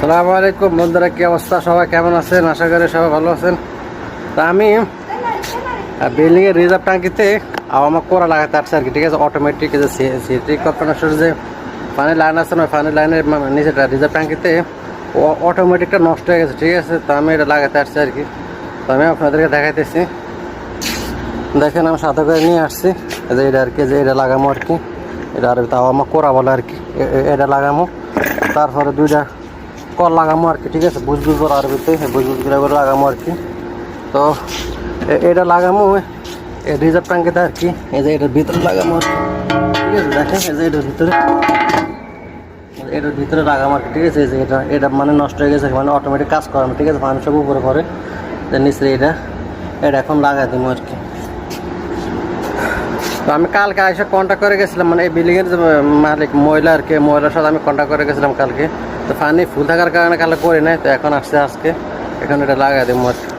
সালামু আলাইকুম, বন্ধুরা, কি অবস্থা? সবাই কেমন আছেন? আশা করি সবাই ভালো আছেন। তা আমি বিল্ডিং এর রিজার্ভ ট্যাঙ্কিতে আমার কোরা লাগাতে আসছে আর কি, ঠিক আছে? অটোমেটিক যে কর্পোরেশনের যে পানি লাইন আছে না পানি লাইনের নিচেটা রিজার্ভ ট্যাঙ্কিতে অটোমেটিকটা নষ্ট হয়ে গেছে, ঠিক আছে? তো আমি এটা লাগাতে আসছি আর কি। তো আমি আপনাদেরকে দেখাইতেছি। দেখেন, আমি সাথে করে নিয়ে আসছি। যে এটা আর কি যে এটা লাগামো আর কি। এটা আর তাও আমার কোরা বলে আর কি। এটা লাগামো। তারপরে দুইটা কল লাগামো আর কি, ঠিক আছে? বুঝ করে আরবিতে বুঝ করে করে লাগামো আর কি। তো এটা লাগামো রিজার্ভ ট্যাঙ্কিতে আর কি, এই যে এটার ভিতরে লাগামো আর ঠিক আছে, দেখেন, এই যে এটার ভিতরে এটার ভিতরে লাগামো আর কি, ঠিক আছে? এই যে এটা এটা মানে নষ্ট হয়ে গেছে মানে অটোমেটিক কাজ করে না ঠিক আছে? মানুষ সব উপরে করে নিচে এটা এটা এখন লাগাই দেবো আর কি। তো আমি কালকে এসে কন্ট্যাক্ট করে গেছিলাম মানে এই বিল্ডিংয়ের মালিক, মহিলা আর কি, মহিলার সাথে আমি কন্ট্যাক্ট করে গেছিলাম কালকে তো পানি ফুল থাকার কারণে কালকে করি নাই, তো এখন আসছে আজকে এখন এটা লাগাই দিই কি।